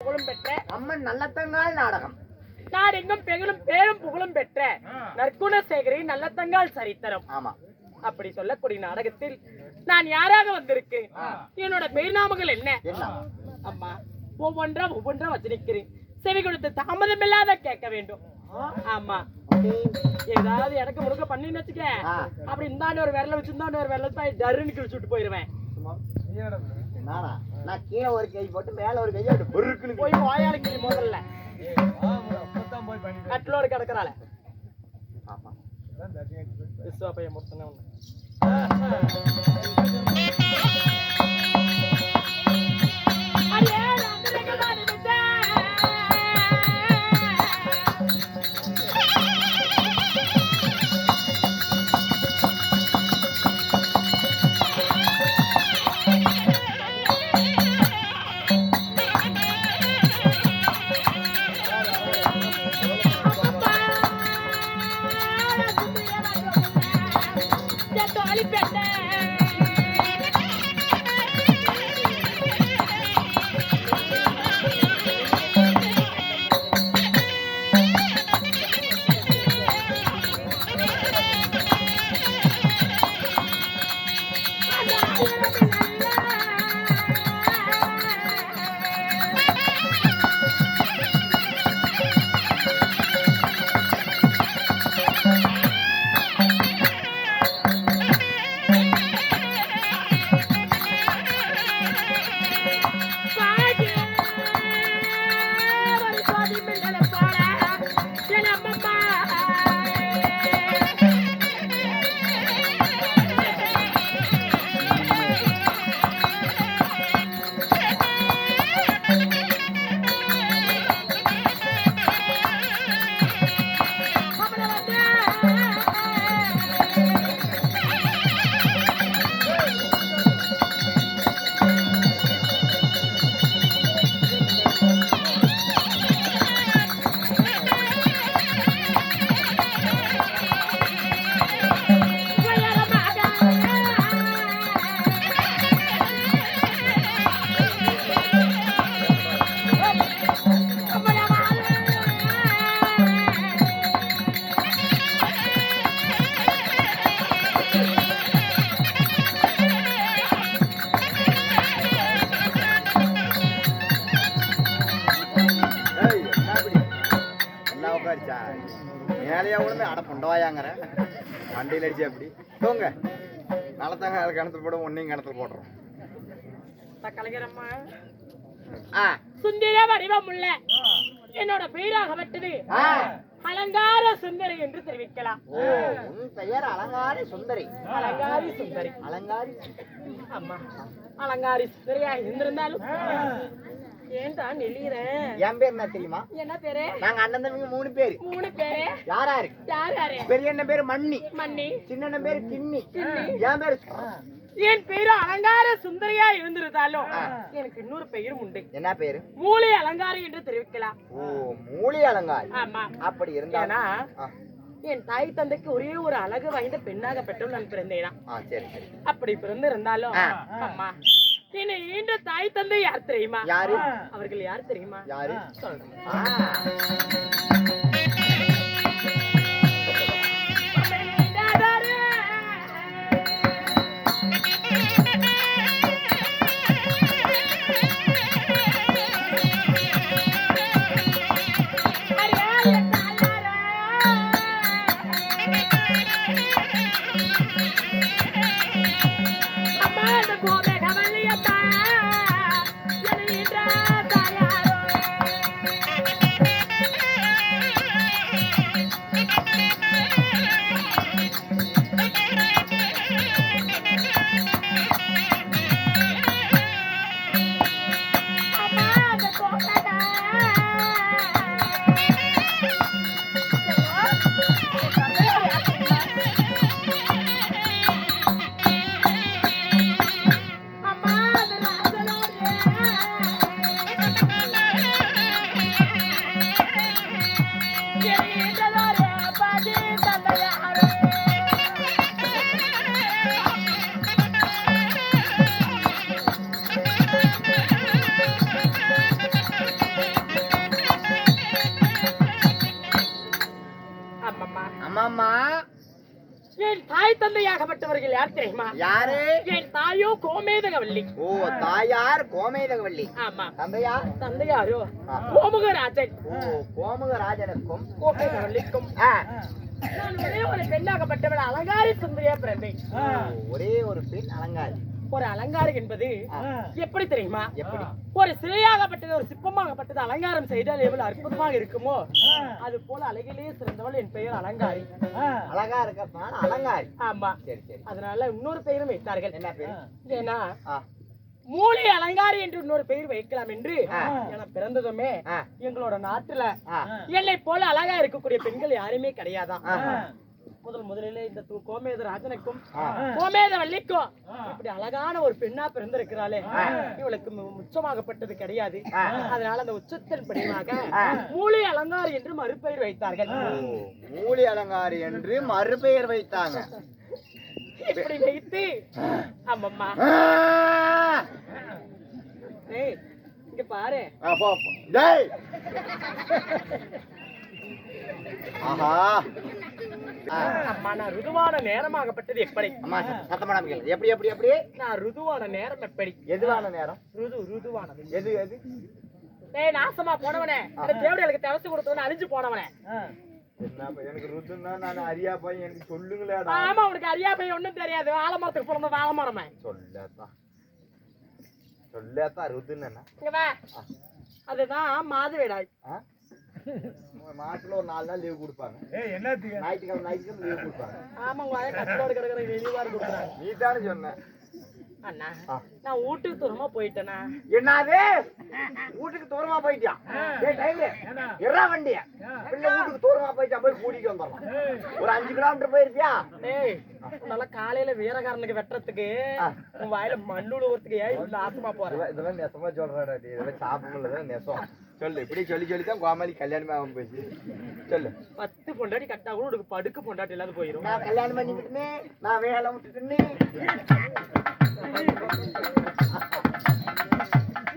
புகழும் பெற்ற அம்மன் நல்லத்தங்கால் நாடகம். நாடெங்கும் பெரும் பேரும் புகழும் பெற்ற நற்குணசேகரி நல்லத்தங்கால் சரித்திரம். ஆமா. அப்படி சொல்லக்கூடிய நாடகத்தில் நான் யாராக வந்திருக்கேன் என்னோட பெயர்நாமங்கள் என்ன? என்ன? அம்மா ஒவ்வொன்றா ஒவ்வொன்றா வச்சிருக்கிறேன். செவி கொடுத்து தாமதம் இல்லாத கேட்க வேண்டும். ஆமா. ஏதாவது எனக்கு முழுக்க பண்ணின்னு வச்சுக்க. அப்படி இந்தாண்டு ஒரு விரல வச்சு இந்தாண்டு ஒரு விரல வச்சு டருன்னு கிழிச்சு விட்டு போயிருவேன். சும்மா. நானா கீழே ஒரு கை போட்டு மேல ஒரு கையை அப்படி பொறுக்குன்னு போய் வாயால கிளி முதல்ல கட்டிலோடு கிடக்குறாள. ஆமா. விஸ்வா பையன் முத்தனே ஒண்ணு அட பொண்டவாயாங்கிற வண்டியில் அடிச்சு அப்படி தூங்க. நல்லத்தாங்க அது கிணத்துல போட ஒன்னையும் கிணத்துல போடுறோம் ஆ. சுந்தர வடிவமுள்ள என்னோட பெயராகப்பட்டது அலங்கார சுந்தரி என்று தெரிவிக்கலாம். ஓ உன் பெயர் அலங்காரி சுந்தரி. அலங்காரி சுந்தரி. அலங்காரி அம்மா அலங்காரி சுந்தரியா இருந்திருந்தாலும். ஏன்டா நெளியறேன் என் பேர் என்ன தெரியுமா? என்ன பேரு? நாங்க அண்ணன் தம்பிங்க மூணு பேரு. மூணு பேரு? யாரா இருக்கு யார் யாரு? பெரிய அண்ணன் பேரு மண்ணி மண்ணி சின்ன அண்ணன் பேரு கிண்ணி என் பேரு என் பேரு அலங்கார சுந்தரியா இருந்திருந்தாலும் எனக்கு இன்னொரு பெயரும் உண்டு. என்ன பேரு? மூலி அலங்காரி என்று தெரிவிக்கலாம். ஓ மூலி அலங்காரி. ஆமா. அப்படி இருந்தா ஏன்னா ஆ, என் தாய் தந்தைக்கு ஒரே ஒரு அழகு வாய்ந்த பெண்ணாக பெற்று நான் பிறந்தேனா. அப்படி பிறந்திருந்தாலும் ஆ. அம்மா என்னை ஈன்ற தாய் தந்தை யார் தெரியுமா? யாரு? அவர்கள் யார் தெரியுமா? யாரு? சொல்றேன். தாய் தந்தையாகப்பட்டவர்கள் யார் தெரியுமா? யாரு? என் தாயோ கோமேதகவல்லி. ஓ தாயார் கோமேதகவல்லி. ஆமா. தந்தையார்? தந்தையாரோ. கோமுகராஜன். ஓ கோமுகராஜனுக்கும். கோமேதகவல்லிக்கும். நான் ஒரே ஒரு பெண்ணாகப்பட்டவள் அலங்காரி சுந்தரியா பிறந்தேன் ஒரே ஒரு பெண் அலங்காரி. ஒரு அலங்காரம் என்பது. எப்படி தெரியுமா? ஒரு சிலையாகப்பட்டது ஒரு சிற்பமாகப்பட்டது அலங்காரம் செய்தால் எவ்வளவு அற்புதமாக இருக்குமோ? அது போல அழகிலே சிறந்தவள் என் பெயர் அலங்காரி. அழகா இருக்கிறதுனால அலங்காரி. ஆமா. சரி சரி. அதனால இன்னொரு பெயரும் வைத்தார்கள். என்ன பேரு ஏன்னா மூளை அலங்காரி என்று இன்னொரு பெயர் வைக்கலாம் என்று. என பிறந்ததுமே எங்களோட நாட்டுல என்னை போல அழகா இருக்கக்கூடிய பெண்கள் யாருமே கிடையாதான். முதல் முதலிலே இந்த கோமேத ராஜனுக்கும். கோமேத வள்ளிக்கும் இப்படி அழகான ஒரு பெண்ணா பிறந்திருக்கிறாளே. இவளுக்கு உச்சமாகப்பட்டது கிடையாது. அதனால அந்த உச்சத்தின் படிவாக ஆ. மூலி அலங்காரி என்று மறுபெயர் வைத்தார்கள். மூலி அலங்காரி என்று மறுபெயர் வைத்தாங்க. இப்படி வைத்து ஆமாம்மா இங்க பாரு! ஆஹா. அம்மா நான் ருதுவான நேரமாகப்பட்டது எப்படி? அம்மா சத்தம் பண்ணாம கேளு. எப்படி எப்படி எப்படி? நான் ருதுவான நேரம் எப்படி? எதுவான நேரம்? ருது ருதுவானது. எது எது? டேய் நாசமா போனவனே. இந்த தேவடைகளுக்கு தவசு கொடுத்தவன அழிஞ்சு போனவனே. எனக்கு ருத்துன்னா நான் அரியா பையன் எனக்கு சொல்லுங்களேடா. ஆமா உனக்கு அறியா பையன் ஒண்ணும் தெரியாது. வாழைமரத்துக்கு பிறந்த என்ன? இங்க வா. அதுதான் மாதவிடாய்? மாசத்துல ஒரு நாலு நாள் லீவ் கொடுப்பாங்க. ஞாயிற்றுக்கிழமை ஞாயிற்றுக்கிழமை லீவ் கொடுப்பாங்க. ஆமா உங்க வாயை கட்டலோடு கிடக்குற வெளிவாறு கொடுக்குறாங்க. நீ தானே சொன்ன. அண்ணா. நான் வீட்டுக்கு தூரமா போயிட்டேனா என்னது? வீட்டுக்கு தூரமா போயிட்டியா? ஏய் டிரைவர் எறா வண்டிய. பிள்ளை வீட்டுக்கு தூரமா போயிட்டா போய் கூட்டிட்டு வந்துடலாம். ஒரு அஞ்சு கிலோமீட்டர் போயிருப்பியா? டேய் நல்லா காலையில வீரகாரனுக்கு வெட்டுறதுக்கு. உன் வாயில மண்ணு உழுவுறதுக்கு ஏன் இவ்வளவு ஆசமா போற? இதெல்லாம் நெசமா சொல்றாடா நீ இதெல்லாம் சாப்பிடலாம் நெசம். சொல்லு இப்படி சொல்லி சொல்லி தான் கோமாளி கல்யாணமே ஆகும் போச்சு. சொல்லு. பத்து பொண்டாட்டி கட்டா கூட உனக்கு படுக்க பொண்டாட்டி இல்லாத போயிரும். நான் கல்யாணம் பண்ணிக்கிட்டுனே நான் வேலை விட்டுட்டுனே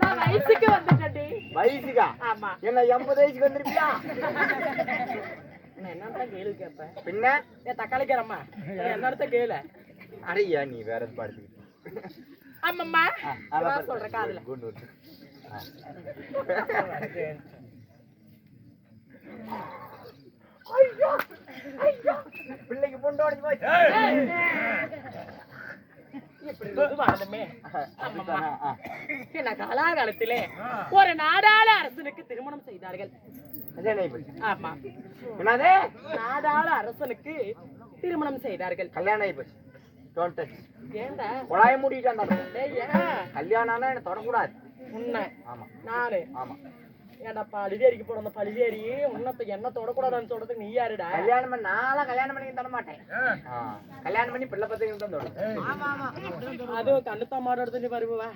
நான் வயசுக்கு வந்துட்டேன்டி. வயசுக்கா? ஆமா. என்ன எண்பது வயசுக்கு வந்திருப்பியா? நான் என்னதான் கேள்வி கேட்பேன் பின்ன? ஏன் தக்காளி கேரம்மா என்னத்த கேளு? அடையா நீ வேற எது பாடுத்துக்கிட்டு ஆமாம்மா. சொல்றேன் காதுல. குண்டு. பிள்ளைக்கு பொண்டு உடைஞ்சு போச்சு. காலாகாலத்திலே ஒரு நாடாள அரசனுக்கு திருமணம் செய்தார்கள். ஆமா. என்னது? நாடாள அரசனுக்கு திருமணம் செய்தார்கள். கல்யாணம். ஏண்டா? குழாய ஏன் கல்யாணம் தொடக்கூடாது. உன்னை. ஆமா. நானு. ஆமா. ஏன்டா பழிவேரிக்கு போன அந்த பழிவேரி உன்னத்தை என்ன தொடக்கூடாதுன்னு சொல்றதுக்கு நீ யாருடா? கல்யாணம் பண்ணி நான்லாம் கல்யாணம் பண்ணி தர மாட்டேன். ஆ. கல்யாணம் பண்ணி பிள்ளை பத்திரிக்கை தான் தொடும் அதுவும் கண்ணுத்தா மாடு எடுத்து நீ வருவா.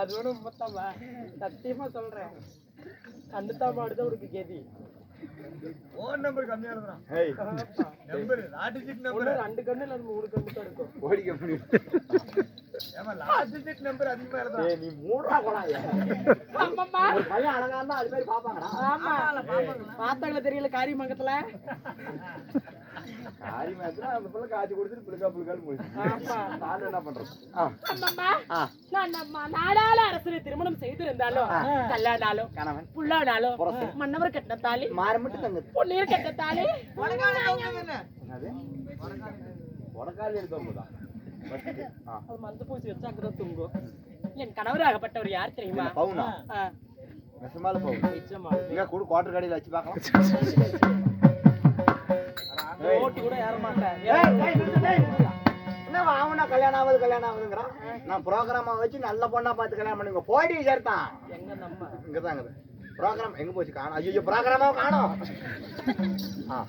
அது வேணும் உண்மைத்தாம்மா சத்தியமா சொல்றேன். கண்ணுத்தா மாடு தான் உனக்கு கெதி. ஏய், ஒண்ணு ரெண்டு கண்ணு இல்ல மூணு கண்ணு தான் இருக்கும். நீ மூடுறா குழாய ஆமாம்மா. ஒரு பையன் அழகா இருந்தா அது மாதிரி பாப்பாங்கடா. ஆமா. பார்த்தாங்கள தெரியல காரியமங்கத்துல காரி மாதிரி அந்த பிள்ளை காய்ச்சி கொடுத்துட்டு பிள்ளைக்கா முடிச்சு நான் என்ன நாடாள திருமணம் செய்திருந்தாலும் கல்யாணாலும் கணவன். புல்லானாலும் மன்னவர் கட்டின தாலி மாற மட்டும் தங்க பொன்னீர் கட்ட தாலி என்னது? உடக்கால அது மந்து பூசி வச்சு அங்கதான் தூங்கும் என் கணவராகப்பட்டவர் யார் தெரியுமா? பவுனா. நெசமால பவுன். இங்க கூட குவார்டர் கடையில வச்சு பார்க்கலாம். ஓட்டு கூட ஏற மாட்டேன். என்ன அவனா கல்யாணம் ஆகுது கல்யாணம் ஆகுதுங்கிறான்? நான் ப்ரோக்ராமா வச்சு நல்ல பொண்ணா பார்த்து கல்யாணம் பண்ணுங்க போடி சேர்த்தான். எங்க நம்ம? ப்ரோக்ராம் எங்க போச்சு? காணும். ஐயோ ப்ரோக்ராமா காணும். ஆ.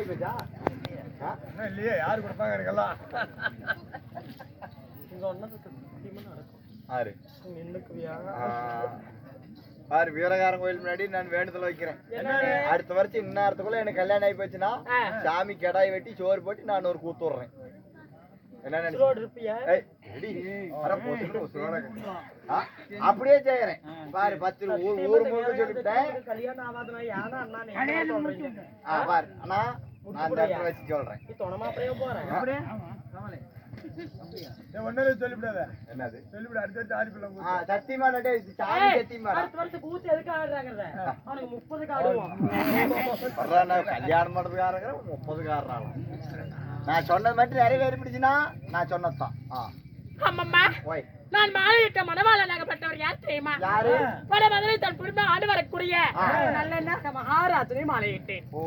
ஆகி போச்சா? இல்லையே யாரு கொடுப்பாங்க எனக்கெல்லாம் நடக்கும் ஆறு. பாரு வீரகாரன் கோயில் முன்னாடி நான் வேண்டுதல் வைக்கிறேன்? அடுத்த வருஷம் இந்நேரத்துக்குள்ள எனக்கு கல்யாணம் ஆகி போச்சுன்னா. சாமி கடாய் வெட்டி சோறு போட்டு நான் ஒரு கூத்து விடுறேன் என்ன நினைச்சு உசுரோடு இருப்பியா ஏய், எடி. அட, போட்டுட்டு உசுரோட இருக்கு. ஆ, அப்படியே செய்யறேன் பாரு பத்து ஊர் ஊர் முழுக்க ஆ, பாரு அண்ணா நான் அந்த இடத்துல வச்சு சொல்றேன். நீ தொண மாப்பிளையோ போறேன் சொல்லிவிடாத. என்னது? சொல்லிவிட அடுத்த அடுத்து ஆடி பிள்ளை ஆ, சத்தியமா நட்டே சாமி சத்தியமா அடுத்த வருஷம் கூத்து எதுக்கு ஆடுறாங்க அவனுக்கு முப்பதுக்கு ஆடுவான் வர்றா, நான் கல்யாணம் பண்றதுக்காரங்க முப்பதுக்காரனாலும் நான் சொன்னது மட்டும் நிறைவேறிப்பிடுச்சுன்னா நான் சொன்னதுதான். ஆ. அம்மம்மா ஓய். நான் மாலையிட்ட மணவாளனாகப்பட்டவர் யார் தெரியுமா? வட மதுரை தன் குடும்ப ஆண்டு வரக்கூடிய. நல்ல மகாராஜனை மாலையிட்டேன். ஓ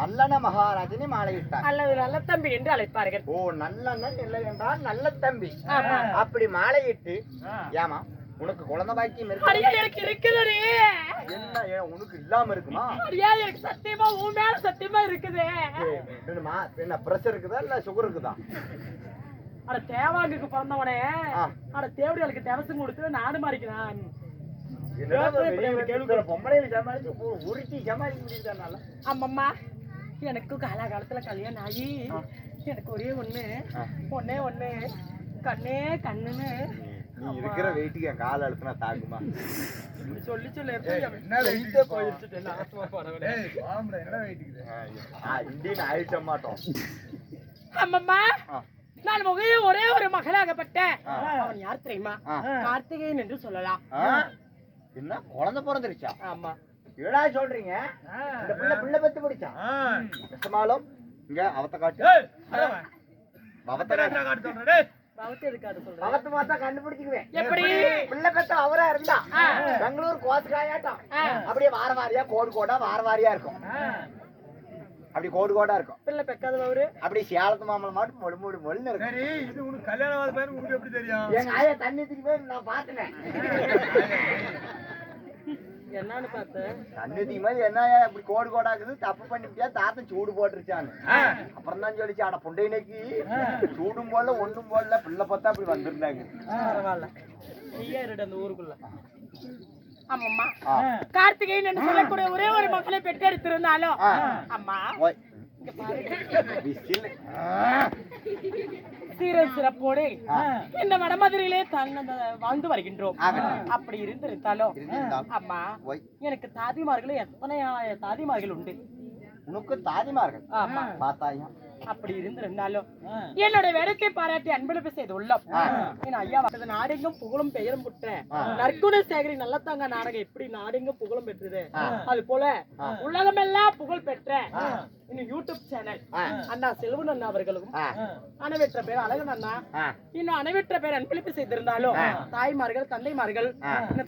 நல்லன மகாராஜனி மாலையிட்டார். அல்லது நல்ல தம்பி என்று அழைப்பார்கள். ஓ நல்லண்ணன் இல்லை என்றால் நல்ல தம்பி. அப்படி மாலையிட்டு ஏமா உனக்கு குழந்தை பாக்கியம் இருக்கு எனக்கு இருக்குதுடி. என்ன உனக்கு இல்லாம இருக்குமா? அடியா எனக்கு சத்தியமா உன் மேல சத்தியமா இருக்குது. என்னமா என்ன பிரஷர் இருக்குதா இல்ல சுகர் இருக்குதா? அட தேவாங்குக்கு பிறந்தவனே. அட தேவடிகளுக்கு தேவசம் கொடுத்து நாடு மாறிக்கிறான். எனக்கு காலகாலத்துல கல்யாணம் ஆகி எனக்கு ஒரே ஒண்ணு. ஆ. ஒண்ணே ஒண்ணு. கண்ணே கண்ணுன்னு. நீ இருக்கிற வெயிட்டுக்கு என் கால அழுத்தினா தாக்குமா சொல்லி சொல்லி என்ன வெயிட்டே போயிருச்சுட்டு என்ன ஆத்மா பரவல ஏய் பாம்புடா என்னடா வெயிட்டுக்குது ஆ, இந்தியன் அழிச்ச மாட்டோம் அம்மம்மா ஆ. நான் முகைய ஒரே ஒரு மகனாகப்பட்ட ஆ. அவன் யார் தெரியுமா. கார்த்திகேயன் என்று சொல்லலாம்? என்ன? குழந்தை பிறந்துருச்சா? ஆமா. ஏடா சொல்றீங்க? இந்த பிள்ளை பிள்ளை பத்து பிடிச்சா ஆ. கஷ்டமாலும் இங்க அவத்த காட்டு. அவத்த காட்டு. சொல்றே? கண்டுபிடிச்சுக்குவேன். எப்படி? பிள்ளை பெத்த அவரா இருந்தா. பெங்களூர் கோசுக்காயாட்டம். அப்படியே வார வாரியா கோடு கோடா வார வாரியா இருக்கும். அப்படி கோடு கோடா இருக்கும். பிள்ளை பெக்காதவ அவரு. அப்படியே சேலத்து மாமலை மாட்டு மொழு மொழு மொழின்னு இருக்கும். சரி இது உனக்கு கல்யாணம் ஆகாத பையனுக்கு உனக்கு எப்படி தெரியும்? எங்க ஆயா தண்ணி தூக்கி போய் நான் பார்த்தேன் என்னன்னு பார்த்த தண்ணி போய் என்ன இப்படி கோடு கோடாக்குது தப்பு பண்ணிட்டியா தாத்தன் சூடு போட்டுருச்சான்னு. ஆ. அப்புறம் தான் சொல்லிச்சு அட புண்டைனைக்கு சூடும் போடல ஒண்ணும் போடல. பிள்ளை பார்த்தா அப்படி வந்திருந்தாங்க. பரவாயில்ல. நீயே இருடு அந்த ஊருக்குள்ள. ஆமாம்மா. கார்த்திகேயன் என்று சொல்லக்கூடிய ஒரே ஒரு மகளை பெற்றெடுத்திருந்தாலும். அம்மா. சீரன் சிறப்போடு. இந்த வடமதுரையிலே வாழ்ந்து வருகின்றோம். அப்படி இருந்திருந்தாலும் இருந்திருந்தால். அம்மா. எனக்கு தாதிமார்கள் எத்தனை தாதிமார்கள் உண்டு உனக்கு தாதிமார்கள் ஆமா பார்த்தாயா அப்படி இருந்திருந்தாலும் என்னோட வேடத்தை பாராட்டி அன்பளிப்பு செய்து உள்ளோம். என் ஐயா வந்தது நாடெங்கும் புகழும் பெயரும் புற்ற நற்குண சேகரி நல்லத்தாங்க நாடகம் எப்படி நாடெங்கும் புகழும் பெற்றது? அது போல உலகமெல்லாம் புகழ் பெற்ற இன்னும் யூடியூப் சேனல். அண்ணா செல்வன் அண்ணா அவர்களும் ஆ. அணவெற்ற பேர் அழகன் அண்ணா. இன்னும் அணவெற்ற பேர் அன்பளிப்பு செய்திருந்தாலும் தாய்மார்கள் தந்தைமார்கள்.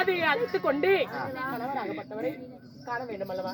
அதை அழைத்துக் கொண்டு கணவராகப்பட்டவரை காண வேண்டும் அல்லவா